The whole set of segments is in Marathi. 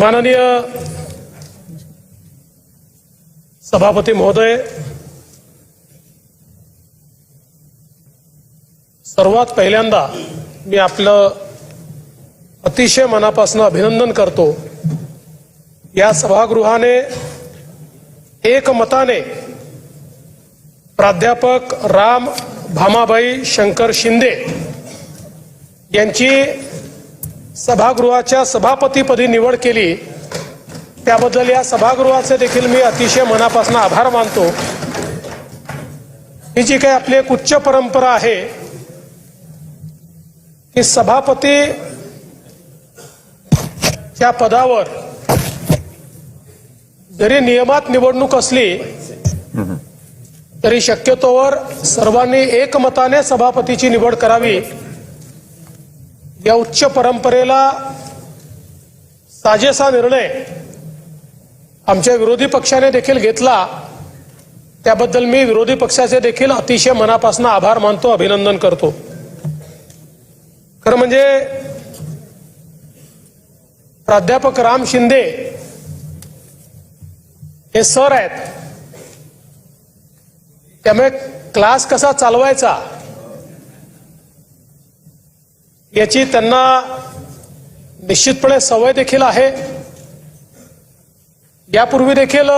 माननीय सभापती महोदय सर्वात पहिल्यांदा मी आपलं अतिशय मनापासून अभिनंदन करतो. या सभागृहाने एकमताने प्राध्यापक राम भामाबाई शंकर शिंदे यांची सभागृहाच्या सभापतीपदी निवड केली. त्याबद्दल या सभागृहाचे देखील मी अतिशय मनापासून आभार मानतो. ही जी काही आपली एक उच्च परंपरा आहे की सभापती त्या पदावर जरी नियमात निवडणूक असली तरी शक्यतोवर सर्वांनी एकमताने सभापतीची निवड करावी. या उच्च परंपरेला साजेसा निर्णय आमच्या विरोधी पक्षाने देखील घेतला. त्याबद्दल मी विरोधी पक्षाचे देखील अतिशय मनापासून आभार मानतो अभिनंदन करतो. खरं म्हणजे प्राध्यापक राम शिंदे हे सर आहेत. त्यामुळे क्लास कसा चालवायचा याची त्यांना निश्चितपणे सवय देखील आहे. यापूर्वी देखील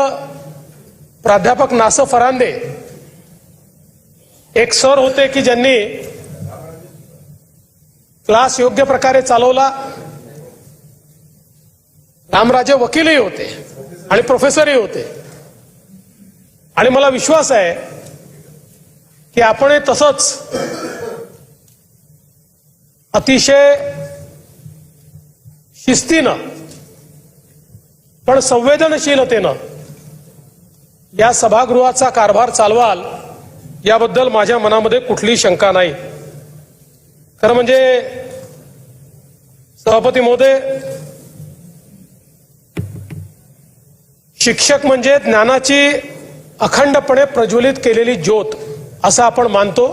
प्राध्यापक नासफ फरांदे एक सर होते की ज्यांनी क्लास योग्य प्रकारे चालवला. रामराजे वकीलही होते आणि प्रोफेसरही होते. आणि मला विश्वास आहे की आपण तसंच अतिशय शिस्तीनं पण संवेदनशीलतेनं या सभागृहाचा कारभार चालवाल याबद्दल माझ्या मनामध्ये कुठलीही शंका नाही. खरं म्हणजे सभापती महोदय शिक्षक म्हणजे ज्ञानाची अखंडपणे प्रज्वलित केलेली ज्योत असं आपण मानतो.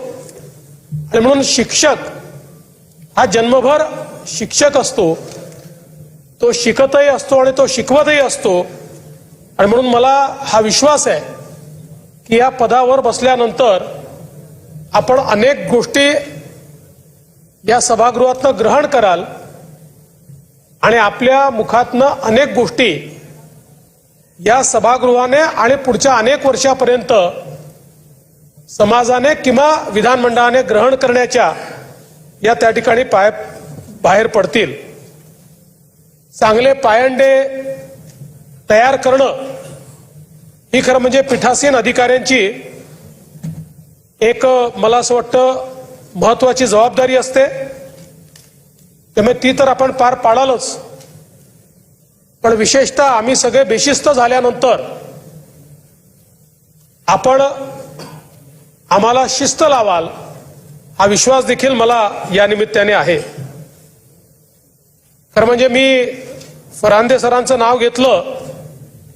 आणि म्हणून शिक्षक हा जन्मभर शिक्षक असतो. तो शिकतही असतो आणि तो शिकवतही असतो. आणि म्हणून मला हा विश्वास आहे की या पदावर बसल्यानंतर आपण अनेक गोष्टी या सभागृहातनं ग्रहण कराल आणि आपल्या मुखातनं अनेक गोष्टी या सभागृहाने आणि पुढच्या अनेक वर्षापर्यंत समाजाने किंवा विधानमंडळाने ग्रहण करण्याच्या या त्या ठिकाणी पाय बाहेर पडतील. चांगले पायंडे तयार करणं ही खरं म्हणजे पीठासीन अधिकाऱ्यांची एक मला असं वाटतं महत्वाची जबाबदारी असते. त्यामुळे ती तर आपण पार पाडालच. पण विशेषतः आम्ही सगळे बेशिस्त झाल्यानंतर आपण आम्हाला शिस्त लावाल हा विश्वास देखील मला या निमित्ताने आहे. खरं म्हणजे मी फरांदे सरांचं नाव घेतलं.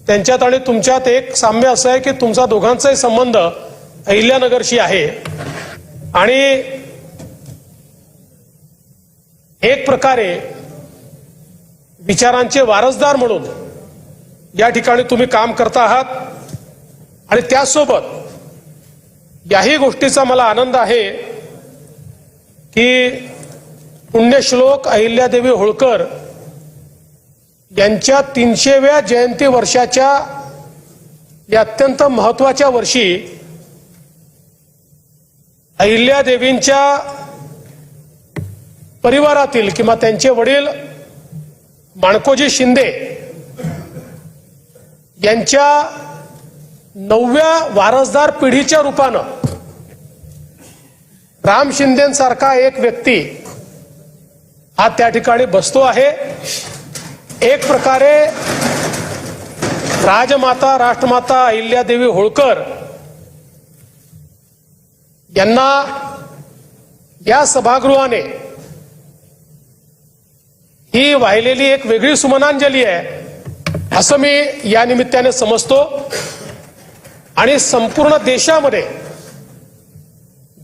त्यांच्यात आणि तुमच्यात एक साम्य असं आहे की तुमचा दोघांचाही संबंध अहिल्यानगरशी आहे. आणि एक प्रकारे विचारांचे वारसदार म्हणून या ठिकाणी तुम्ही काम करता आहात. आणि त्यासोबत याही गोष्टीचा मला आनंद आहे. की पुण्यश्लोक अहिल्यादेवी होळकर यांच्या तीनशेव्या जयंती वर्षाच्या या अत्यंत महत्त्वाच्या वर्षी अहिल्यादेवींच्या परिवारातील किंवा त्यांचे वडील माणकोजी शिंदे यांच्या नवव्या वारसदार पिढीच्या रूपानं राम शिंदेसारखा एक व्यक्ती हा त्या ठिकाणी बसतो आहे. एक प्रकारे राजमाता राष्ट्रमाता अहिल्यादेवी होळकर यांना या सभागृहाने ही वाहिलेली एक वेगळी सुमनांजली आहे असं मी या निमित्ताने समजतो. आणि संपूर्ण देशामध्ये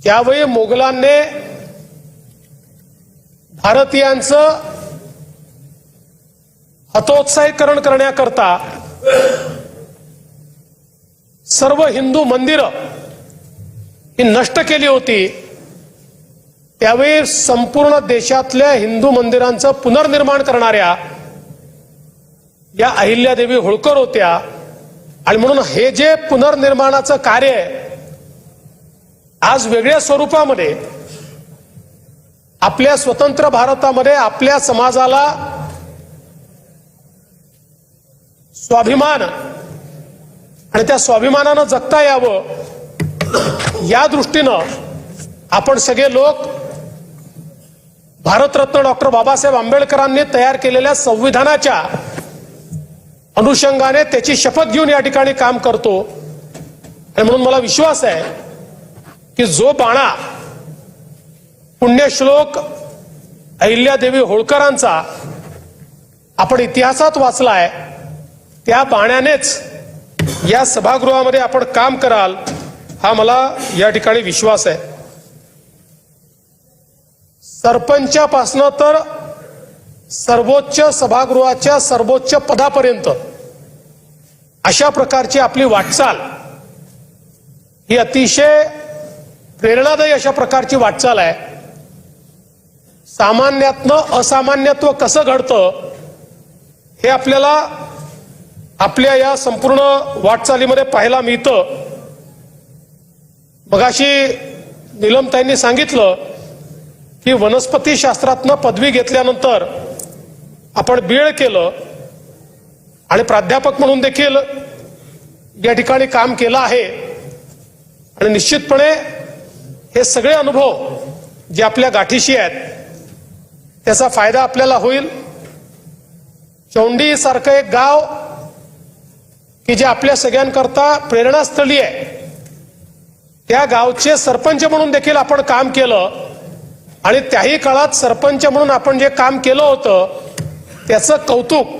त्यावेळी मोगलांनी भारतीयांचं हतोत्साहीकरण करण्याकरता सर्व हिंदू मंदिरं ही नष्ट केली होती. त्यावेळी संपूर्ण देशातल्या हिंदू मंदिरांचं पुनर्निर्माण करणाऱ्या या अहिल्यादेवी होळकर होत्या. आणि म्हणून हे जे पुनर्निर्माणाचं कार्य आहे आज वेगळ्या स्वरूपामध्ये आपल्या स्वतंत्र भारतामध्ये आपल्या समाजाला स्वाभिमान आणि त्या स्वाभिमानानं जगता यावं या दृष्टीनं आपण सगळे लोक भारतरत्न डॉक्टर बाबासाहेब आंबेडकरांनी तयार केलेल्या संविधानाच्या अनुषंगाने त्याची शपथ घेऊन या ठिकाणी काम करतो. आणि म्हणून मला विश्वास आहे की जो बाणा पुण्यश्लोक अहिल्यादेवी होळकरांचा आपण इतिहासात वाचलाय त्या बाण्यानेच या सभागृहामध्ये आपण काम कराल हा मला या ठिकाणी विश्वास आहे. सरपंचापासनं तर सर्वोच्च सभागृहाच्या सर्वोच्च पदापर्यंत अशा प्रकारची आपली वाटचाल ही अतिशय प्रेरणादायी अशा प्रकारची वाटचाल आहे. सामान्यातनं असामान्यत्व कसं घडतं हे आपल्याला आपल्या या संपूर्ण वाटचालीमध्ये पाहायला मिळतं. मगाशी निलमताईंनी सांगितलं की वनस्पती शास्त्रातनं पदवी घेतल्यानंतर आपण बीळ केलं आणि प्राध्यापक म्हणून देखील या ठिकाणी काम केलं आहे. आणि निश्चितपणे हे सगळे अनुभव जे आपल्या गाठीशी आहेत त्याचा फायदा आपल्याला होईल. चौंडी सारखं एक गाव की जे आपल्या सगळ्यांकरता प्रेरणास्थळी आहे. त्या गावचे सरपंच म्हणून देखील आपण काम केलं आणि त्याही काळात सरपंच म्हणून आपण जे काम केलं होतं त्याचं कौतुक